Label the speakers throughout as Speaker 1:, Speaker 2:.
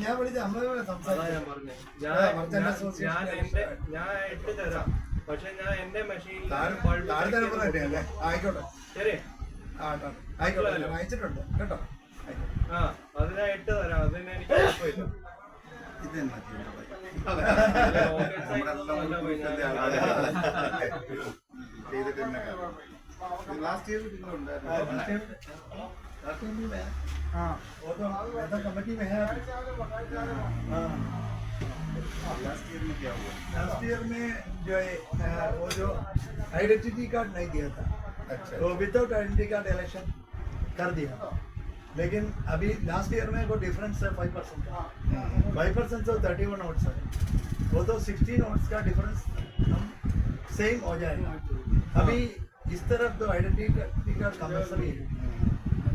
Speaker 1: ഞാൻ വിളിച്ച അമ്മയോട് സംസാരിച്ചു
Speaker 2: ഞാൻ എന്റെ ഞാൻ ഇട്ട് തരാം. പക്ഷെ ഞാൻ എന്റെ മെഷീനിൽ
Speaker 1: ആയിക്കോട്ടെ.
Speaker 2: ശരി.
Speaker 1: ആയിക്കോട്ടെ. അയച്ചിട്ടുണ്ട്. കേട്ടോ.
Speaker 2: ആ അത് ഞാൻ ഇട്ട് തരാം. അതിന് എനിക്ക് കുഴപ്പമില്ല
Speaker 3: ചെയ്തിട്ട് തന്നെ കാര്യം. ഇത് कार्ड
Speaker 1: हाँ। तो तो हाँ। नहीं दिया था। तो विदाउट आइडेंटिटी कार्ड इलेक्शन कर दिया। लेकिन अभी लास्ट ईयर में वो डिफरेंस है फाइव परसेंट का। फाइव परसेंट से थर्टी वन वोट्स है। वो तो सिक्सटीन वोट्स का डिफरेंस हम सेम हो जाएगा। अभी इस तरफ़ तो आइडेंटिटी कार्ड कंपल्सरी है।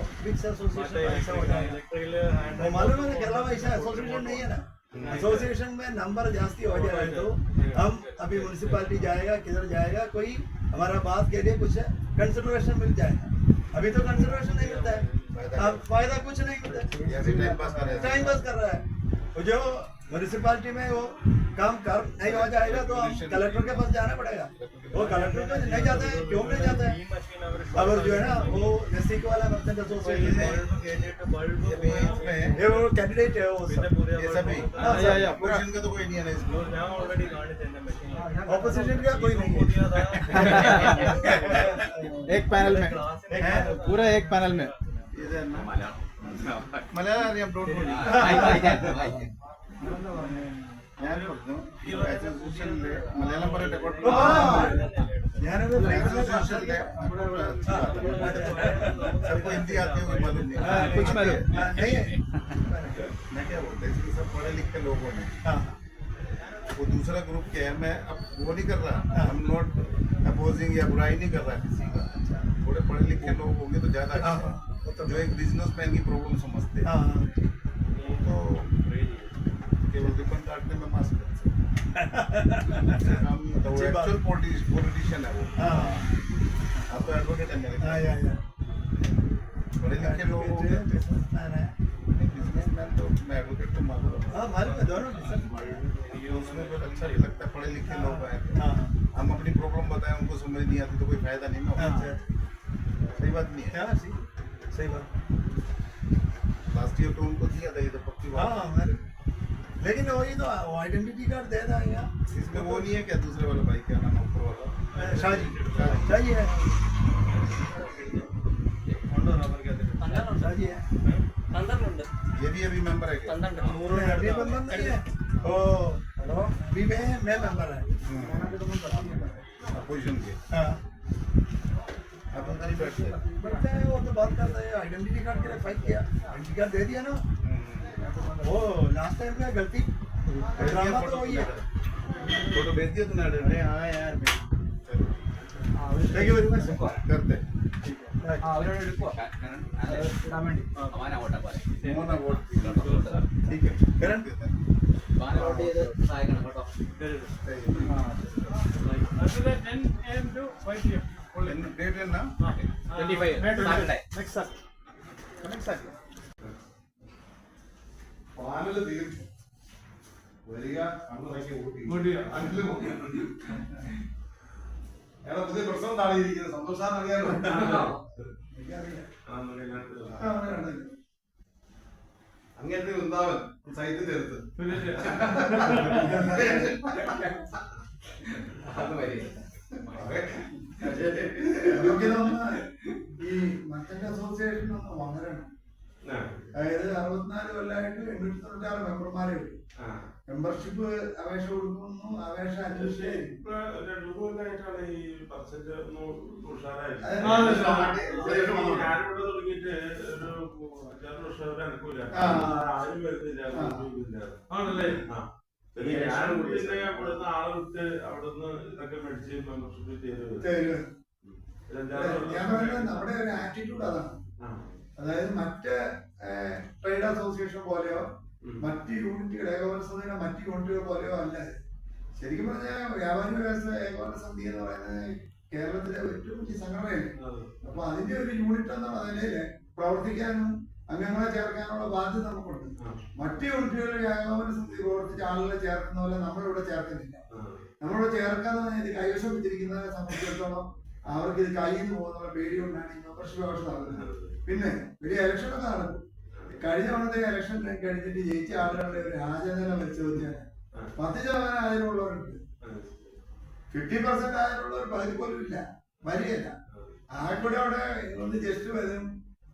Speaker 1: एसोसिएशन में मालूम है एसोसिएशन नहीं है ना? एसोसिएशन में नंबर जास्ती हो जाए तो। हम अभी म्यूनसिपालिटी जाएगा किधर जाएगा कोई हमारा बात के लिए कुछ कंसिडरेशन मिल जाएगा अभी तो कंसिडरेशन नहीं मिलता है। फ़ायदा कुछ नहीं मिलता। है।
Speaker 3: टाइम पास कर रहा
Speaker 1: है। जो म्यूनिसिपालिटी में वो काम कर नहीं हो जाएगा तो हम कलेक्टर के पास जाना पड़ेगा। वो कलेक्टर के तो नहीं जाता है क्यों नहीं जाता है? अगर जो है ना वो नसीक वाला मतलब एसोसिएशन
Speaker 2: में
Speaker 3: ये
Speaker 1: वो कैंडिडेट है वो
Speaker 3: ये
Speaker 1: सब
Speaker 3: ही ऑपोजिशन का तो कोई नहीं है इसमें।
Speaker 2: ऑपोजिशन हाँ,
Speaker 1: हाँ, का कोई नहीं है।
Speaker 4: एक पैनल में। पूरा एक पैनल में।
Speaker 3: Malayalam. Malayalam I don't know I can I ഈ അസോസിയേഷനിലെ മലയാളം പറയട്ടെ കുഴപ്പമില്ല
Speaker 1: ഞാനത്
Speaker 3: एसोसिएशन सबको हिंदी आती है कोई मालूम नहीं
Speaker 1: हाँ,
Speaker 4: कुछ मालूम।
Speaker 1: हाँ, नहीं है
Speaker 3: मैं क्या बोलता हूँ इसमें सब पढ़े लिखे लोगों ने
Speaker 1: हाँ,
Speaker 3: वो दूसरा ग्रुप क्या है मैं अब वो नहीं कर रहा हम नॉट अपोजिंग या बुराई नहीं कर रहा किसी का थोड़े पढ़े लिखे लोग होंगे तो ज्यादा अच्छा
Speaker 1: हाँ,
Speaker 3: है। जो एक बिजनेसमैन की प्रॉब्लम समझते हैं काटने में तो
Speaker 1: अच्छी।
Speaker 3: एक्चुअल पॉलिटिशियन है वो।
Speaker 1: हाँ,
Speaker 3: तो एडवोकेट है मेरे
Speaker 1: हाँ।
Speaker 3: पढ़े लिखे लोग
Speaker 1: जो है
Speaker 3: बिजनेसमैन तो मैं एडवोकेट तो मालूम हाँ,
Speaker 1: मालूम है दोनों
Speaker 3: ये उसमें फिर अच्छा भी लगता है पढ़े लिखे लोग तो।
Speaker 1: हाँ,
Speaker 3: हम अपनी प्रॉब्लम बताएँ उनको समझ नहीं आती तो कोई फ़ायदा नहीं ना
Speaker 1: हाँ,
Speaker 3: सही बात नहीं है।
Speaker 1: हाँ, सही बात।
Speaker 3: लास्ट ईयर तो उनको दिया था ये तो पक्की बात
Speaker 1: हाँ मालूम लेकिन वही तो आइडेंटिटी कार्ड दे रहा
Speaker 3: है यहाँ इसमें वो नहीं है क्या दूसरे वाला भाई क्या नाम ऊपर वाला
Speaker 1: शाहजी शाहजी है शाहजी है
Speaker 3: ये भी अभी मेंबर है क्या
Speaker 1: अभी बंधन नहीं है ओ हेलो अभी मैं मैं मेंबर है
Speaker 3: पोजीशन के
Speaker 1: हाँ
Speaker 3: अब अंदर ही बैठते हैं
Speaker 1: बैठते हैं वो तो बात करते हैं आइडेंटिटी कार्ड के लिए फाइल किया आइडेंटिटी कार्ड दे दिया ना वो लास्ट टाइम का गलती ड्रामा तो वही है
Speaker 3: फोटो भेज दिया तूने अरे हाँ यार
Speaker 1: थैंक यू वेरी मच
Speaker 3: करते
Speaker 4: അവരോട് എടുക്കുവോ ഇടാൻ വേണ്ടി
Speaker 3: मोना वोट
Speaker 1: ठीक है करण
Speaker 5: വോട്ട് ചെയ്ത് സഹായിക്കണം കേട്ടോ
Speaker 2: അതിലെ 10 am to 5 pm
Speaker 3: डेट है ना
Speaker 5: twenty five Saturday
Speaker 1: next sir next sir
Speaker 3: panel തീർന്നു വരിക അന്നൊക്കെ ഊട്ടി. അയാളെ പുതിയ പ്രശ്നം താഴെയിരിക്കുന്നത് സന്തോഷാന്ന് അറിയാലോ. അങ്ങനത്തെ വൃന്ദാവൻ സൈറ്റിന്റെ അടുത്ത് അത്
Speaker 1: ഈ മറ്റന്റെ അസോസിയേഷൻ ഒന്ന് വളരണം അതായത് അറുപത്തിനാല് കൊല്ലമായിട്ട് എണ്ണൂറ്റി തൊണ്ണൂറ്റാറ് മെമ്പർമാരെ ഉള്ളൂ മെമ്പർഷിപ്പ് അപേക്ഷ കൊടുക്കുന്നു അപേക്ഷ അഡ്ജസ്റ്റ്
Speaker 6: ഇപ്പൊ രണ്ടു മൂന്നായിട്ടാണ് ഈ പെർസെന്റ് ഞാനിവിടെ തുടങ്ങിയിട്ട് ഒരു അഞ്ചാറ് വർഷം വരെ അനുകൂല ആരും വരുന്നില്ല.
Speaker 2: ആണല്ലേ?
Speaker 6: ഞാൻ പിന്നെ ഇവിടുന്ന് ആളെ വിട്ട് അവിടുന്ന് ഇതൊക്കെ മേടിച്ച് മെമ്പർഷിപ്പ് ചെയ്ത് വരും.
Speaker 1: തരും.
Speaker 6: ഒരു അഞ്ചാറ്
Speaker 1: ഞാൻ പറയുന്നത് നമ്മുടെ ഒരു ആറ്റിറ്റ്യൂഡ് അതാണ്. അതായത് മറ്റ് ട്രേഡ് അസോസിയേഷൻ പോലെയോ മറ്റു യൂണിറ്റുകൾ ഏകോപന സമിതിയുടെ മറ്റ് യൂണിറ്റുകൾ പോലെയോ അല്ല. ശരിക്കും പറഞ്ഞാൽ വ്യാപാരി വ്യവസായ ഏകോപന സമിതി എന്ന് പറയുന്നത് കേരളത്തിലെ ഏറ്റവും വലിയ സംഘടനയല്ലേ.
Speaker 6: അതെ.
Speaker 1: അപ്പൊ അതിന്റെ ഒരു യൂണിറ്റ് എന്ന നിലയിൽ പ്രവർത്തിക്കാനും അംഗങ്ങളെ ചേർക്കാനുള്ള ബാധ്യത നമുക്കുണ്ട്. മറ്റു യൂണിറ്റുകളിൽ ഏകോപന സമിതി പ്രവർത്തിച്ച ആളുകളെ ചേർക്കുന്ന പോലെ നമ്മളിവിടെ ചേർക്കുന്നില്ല. നമ്മളിവിടെ ചേർക്കാന്ന് പറഞ്ഞാൽ ഇത് കൈവശം വെച്ചിരിക്കുന്നതിനെ സംബന്ധിച്ചിടത്തോളം അവർക്ക് ഇത് കയ്യിൽ നിന്ന് പോകുന്ന പേടി കൊണ്ടാണ് ഈ മെമ്പർഷിപ്പ് നടക്കുന്നത്. പിന്നെ വലിയ ഇലക്ഷൻ ഒക്കെ നടക്കും കഴിഞ്ഞ തവണത്തെ ഇലക്ഷൻ കഴിഞ്ഞിട്ട് ജയിച്ച ആളുകളുടെ ഒരു രാജനില പരിശോധിച്ചാൽ പത്ത് ശതമാനം ആചാരമുള്ളവരുണ്ട് ഫിഫ്റ്റി പെർസെന്റ് ആചാരമുള്ളവർ പകുതി പോലും ഇല്ല. വരികയില്ല. ആർക്കൂടെ അവിടെ ഒന്ന് ജസ്റ്റ് വരും.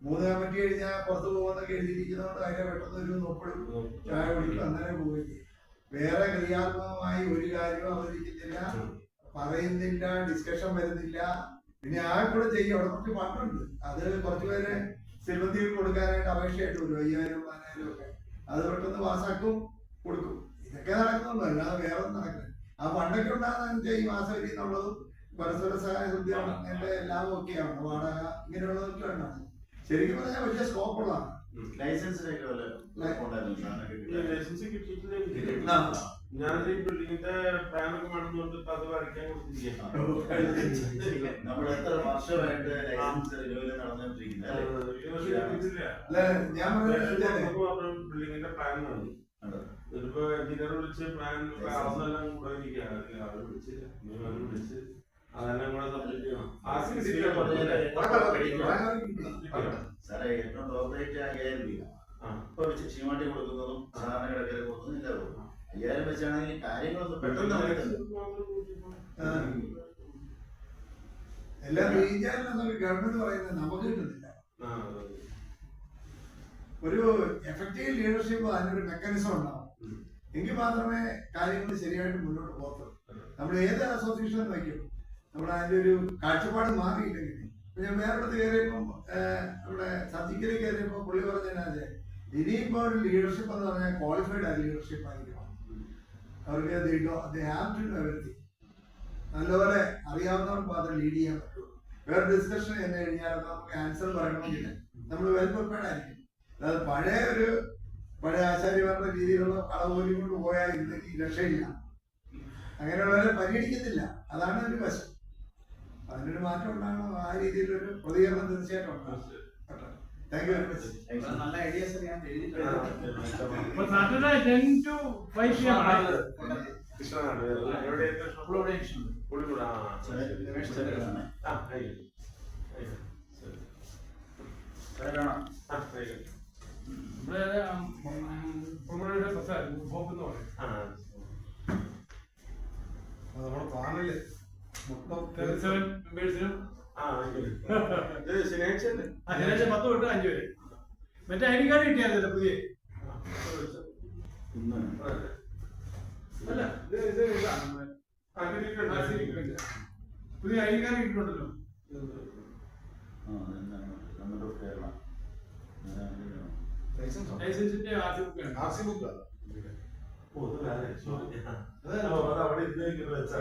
Speaker 1: മൂന്ന് കമ്മിറ്റി കഴിഞ്ഞാൽ പുറത്ത് പോകുന്നൊക്കെ എഴുതിയിരിക്കുന്നതുകൊണ്ട് അതിനെ പെട്ടെന്ന് ഒരു നോപ്പെടും ചായ കുടിക്കും അങ്ങനെ പോവുകയും വേറെ ക്രിയാത്മകമായി ഒരു കാര്യവും അവതരിക്കുന്നില്ല പറയുന്നില്ല ഡിസ്കഷൻ വരുന്നില്ല. ഇനി ആ കൂടെ ചെയ്യും. അവിടെ കുറച്ച് ഫണ്ടുണ്ട് അത് കുറച്ച് പേര് സിൽവന്തിയിൽ കൊടുക്കാനായിട്ട് അപേക്ഷയായിട്ട് വരും. അയ്യായിരം പതിനായിരം ഒക്കെ. അത് പെട്ടെന്ന് പാസ്സാക്കും കൊടുക്കും. ഇതൊക്കെ നടക്കുന്നുള്ളൂ. അല്ലാതെ വേറെ ഒന്നും നടക്കില്ല. ആ ഫണ്ടൊക്കെ ഉണ്ടാകുന്ന ഈ ഈ മാസവരി എന്നുള്ളതും പരസ്പര സഹായ ഉദ്യോഗത്തിന്റെ എല്ലാം ഒക്കെയാണ് വാടക ഇങ്ങനെയുള്ളതൊക്കെ ഉണ്ടാകും ശരിക്കും പറഞ്ഞാൽ വലിയ
Speaker 7: ലൈസൻസിനൊക്കെ സാധനമൊക്കെ
Speaker 6: ഈ
Speaker 7: കിട്ടാൻ?
Speaker 6: ലൈസൻസ് കിട്ടിയിട്ടില്ല. ഞാൻ ഈ ബിൽഡിങ്ങിന്റെ പ്ലാനൊക്കെ വേണമെന്നുണ്ട് ഇപ്പൊ അത് വരയ്ക്കാൻ
Speaker 7: നമ്മൾ എത്ര വർഷമായിട്ട് ലൈസൻസ് റിന്യൂവൽ നടന്നുകൊണ്ടിരിക്കുന്നത് അല്ലേ?
Speaker 1: ഞാൻ പറഞ്ഞത്
Speaker 6: ബിൽഡിങ്ങിന്റെ പ്ലാൻ
Speaker 7: ആണ്.
Speaker 6: ഇതിപ്പോ എഞ്ചിനീയർ വിളിച്ച് പ്ലാൻ അളന്നെല്ലാം കൂടെ ഇരിക്കുകയാണ്. അവർ വിളിച്ച് അതെല്ലാം കൂടെ സബ്മിറ്റ് ചെയ്യണം ആ
Speaker 7: ഇതിന്റെ പെട്ടെന്ന്
Speaker 1: ആ. എല്ലാം റീജിയനിൽ ഗവൺമെന്റ് പറയുന്നത് നമുക്ക് കിട്ടുന്നില്ല. ഒരു എഫക്റ്റീവ് ലീഡർഷിപ്പ് അതിനൊരു മെക്കാനിസം ഉണ്ടാവും. എങ്കിൽ മാത്രമേ കാര്യങ്ങൾ ശരിയായിട്ട് മുന്നോട്ട് പോകത്തുള്ളൂ. നമ്മൾ ഏത് അസോസിയേഷൻ വയ്ക്കും. നമ്മൾ അതിന്റെ ഒരു കാഴ്ചപ്പാട് മാറിയില്ലെങ്കിൽ. ഞാൻ വേറൊരിടത്ത് കയറിയപ്പം നമ്മുടെ ഇവിടെ സബ്ജിക്കൽ കയറിയപ്പോൾ പുള്ളി പറഞ്ഞതിനകത്ത് ഇനിയിപ്പോ ഒരു ലീഡർഷിപ്പ് എന്ന് പറഞ്ഞാൽ ക്വാളിഫൈഡ് ആ ലീഡർഷിപ്പ് ആയിരിക്കണം അവർക്ക് they they have to everything. നല്ലപോലെ അറിയാവുന്നവർക്ക് മാത്രം ലീഡ് ചെയ്യാൻ പറ്റുള്ളൂ. വേറെ ഡിസ്കഷൻ എന്ന് കഴിഞ്ഞാൽ നമുക്ക് ആൻസർ പറയണമെങ്കിൽ നമ്മൾ വെൽ പ്രിപ്പയർഡ് ആയിരിക്കും. അതായത് പഴയ ഒരു പഴയ ആചാര്യമാരുടെ രീതിയിലുള്ള അളവോലി കൊണ്ട് പോയാൽ ഇല്ലെങ്കിൽ രക്ഷയില്ല. അങ്ങനെയുള്ളവരെ പരിഗണിക്കുന്നില്ല അതാണ് ഒരു വശം. അതിനൊരു മാറ്റം ഉണ്ടാകണം. ആ രീതിയിലൊരു പ്രതികരണം തീർച്ചയായിട്ടും ഉണ്ടാകും.
Speaker 2: Saturday ten to five P M ആണ്
Speaker 6: കൃഷ്ണനാണ് എവിടെയായിരുന്നു ഷോപ്പ്? പുളിമൂട്. ആ, ശരി.
Speaker 7: രമേശ് ചെറുക്കനാണ്.
Speaker 6: ആ, ആയിക്കോട്ടെ. ആയിക്കോട്ടെ. ശരി.
Speaker 7: സാറാണോ?
Speaker 6: ആ, ആയിക്കോട്ടെ.
Speaker 2: ഇവിടെ കുമരയുടെ പ്രസാദ് ഹോപ്പ് എന്ന് പറയും
Speaker 6: ആ,
Speaker 3: നമ്മുടെ പാനൽ മൊത്തം
Speaker 2: തേർട്ടി സെവൻ മെമ്പേഴ്സിനും
Speaker 6: ആ, ആയിക്കോട്ടെ. ഇത് ശനിയാഴ്ച അല്ലേ?
Speaker 2: ആ ശനിയാഴ്ച പത്ത് തൊട്ട് അഞ്ച് വരെ മറ്റേ ഐ ഡി കാർഡ് കിട്ടിയാലോ പുതിയ. അല്ല ഇത് ഇത് ഇതാണ്. പുതിയ ഐ ഡി കാർഡ് കിട്ടുന്നുണ്ടല്ലോ ലൈസൻസിന്റെ
Speaker 6: R C book R C book അവിടെ ഇരുന്ന് വെച്ചാ.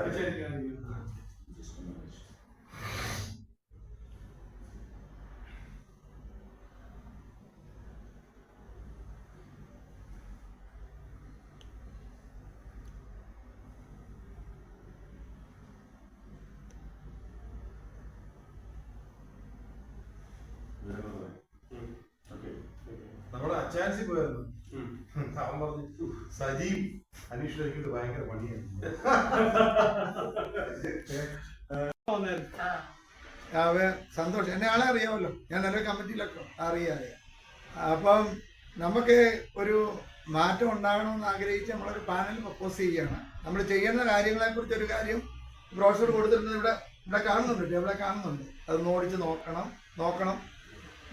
Speaker 3: നമ്മുടെ
Speaker 6: പോയായിരുന്നു.
Speaker 3: അവൻ പറഞ്ഞു സജീവ് അന്വേഷിച്ചിട്ട് ഭയങ്കര പണിയാണ്
Speaker 1: സന്തോഷം. എന്നെ ആളെ അറിയാമല്ലോ. ഞാൻ നല്ല കമ്മിറ്റിയിലൊക്കെ അറിയാം അറിയാം. അപ്പം നമുക്ക് ഒരു മാറ്റം ഉണ്ടാകണമെന്ന് ആഗ്രഹിച്ച് നമ്മളൊരു പാനൽ പ്രപ്പോസ് ചെയ്യുകയാണ്. നമ്മൾ ചെയ്യുന്ന കാര്യങ്ങളെ കുറിച്ച് ഒരു കാര്യം ബ്രോഷർ കൊടുത്തിട്ടുണ്ട്. ഇവിടെ ഇവിടെ കാണുന്നുണ്ട്. ഇവിടെ കാണുന്നുണ്ട്. അത് നോടിച്ച് നോക്കണം. നോക്കണം.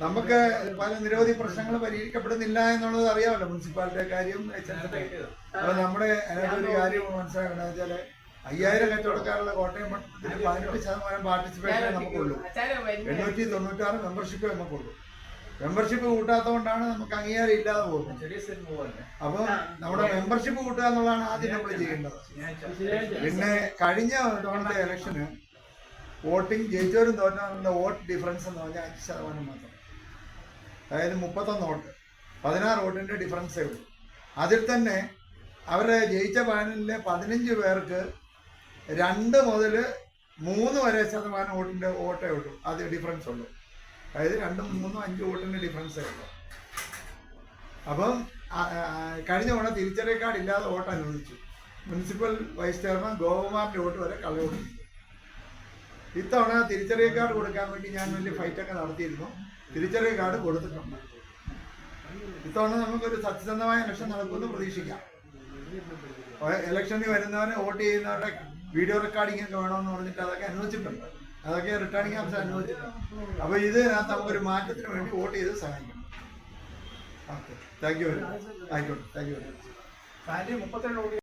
Speaker 1: നമുക്ക് പല നിരവധി പ്രശ്നങ്ങൾ പരിഹരിക്കപ്പെടുന്നില്ല എന്നുള്ളത് അറിയാമല്ലോ മുനിസിപ്പാലിറ്റിയുടെ കാര്യം അപ്പൊ നമ്മുടെ അതിനകത്ത് ഒരു കാര്യം മനസ്സിലാക്കണം വെച്ചാൽ അയ്യായിരം കച്ചവടക്കാരുള്ള കോട്ടയം മണ്ഡലത്തിൽ പതിനെട്ട് ശതമാനം പാർട്ടിസിപ്പേഷൻ നമുക്കുള്ളൂ എണ്ണൂറ്റി തൊണ്ണൂറ്റാറ് മെമ്പർഷിപ്പ് നമുക്കുള്ളൂ മെമ്പർഷിപ്പ് കൂട്ടാത്തതുകൊണ്ടാണ് നമുക്ക് അംഗീകാരം ഇല്ലാതെ പോകുന്നത്. അപ്പോൾ നമ്മുടെ മെമ്പർഷിപ്പ് കൂട്ടുക എന്നുള്ളതാണ് ആദ്യം നമ്മൾ ചെയ്യേണ്ടത്. പിന്നെ കഴിഞ്ഞ തവണത്തെ ഇലക്ഷന് വോട്ടിംഗ് ജയിച്ചവരും തോറ്റവരുടെ വോട്ട് ഡിഫറൻസ് എന്ന് പറഞ്ഞാൽ അഞ്ച് ശതമാനം മാത്രം. അതായത് മുപ്പത്തൊന്ന് വോട്ട്. പതിനാറ് വോട്ടിന്റെ ഡിഫറൻസേ ഉള്ളൂ. അതിൽ തന്നെ അവരെ ജയിച്ച പാനലിലെ പതിനഞ്ച് പേർക്ക് രണ്ട് മുതൽ മൂന്ന് വരെ ശതമാനം വോട്ടിന്റെ വോട്ടേ ഉള്ളൂ. അത് ഡിഫറൻസ് ഉള്ളൂ. അതായത് രണ്ടും മൂന്നും അഞ്ച് വോട്ടിന്റെ ഡിഫറൻസേ ഉള്ളൂ. അപ്പം കഴിഞ്ഞ തവണ തിരിച്ചറിയ കാർഡ് ഇല്ലാതെ വോട്ട് അനുവദിച്ചു. മുനിസിപ്പൽ വൈസ് ചെയർമാൻ ഗോപകുമാറിന്റെ വോട്ട് വരെ കള്ളവോട്ട് ഇത്തവണ തിരിച്ചറിയ കാർഡ് കൊടുക്കാൻ വേണ്ടി ഞാൻ വലിയ ഫൈറ്റൊക്കെ നടത്തിയിരുന്നു. തിരിച്ചറിയ കാർഡ് കൊടുത്തിട്ടുണ്ട്. ഇത്തവണ നമുക്കൊരു സത്യസന്ധമായ ഇലക്ഷൻ നടക്കുമെന്ന് പ്രതീക്ഷിക്കാം. ഇലക്ഷനിൽ വരുന്നവരെ വോട്ട് ചെയ്യുന്നവരുടെ വീഡിയോ റെക്കോർഡിംഗ് ഒക്കെ വേണമെന്ന് പറഞ്ഞിട്ട് അതൊക്കെ അനുവദിച്ചിട്ടുണ്ട്. അതൊക്കെ റിട്ടേണിംഗ് ഓഫീസർ അനുവദിച്ചിട്ടുണ്ട്. അപ്പോൾ ഇത് നമുക്കൊരു മാറ്റത്തിന് വേണ്ടി വോട്ട് ചെയ്ത് സഹായിക്കണം okay. Thank you very much ആയിക്കോട്ടെ. Thank you very
Speaker 2: much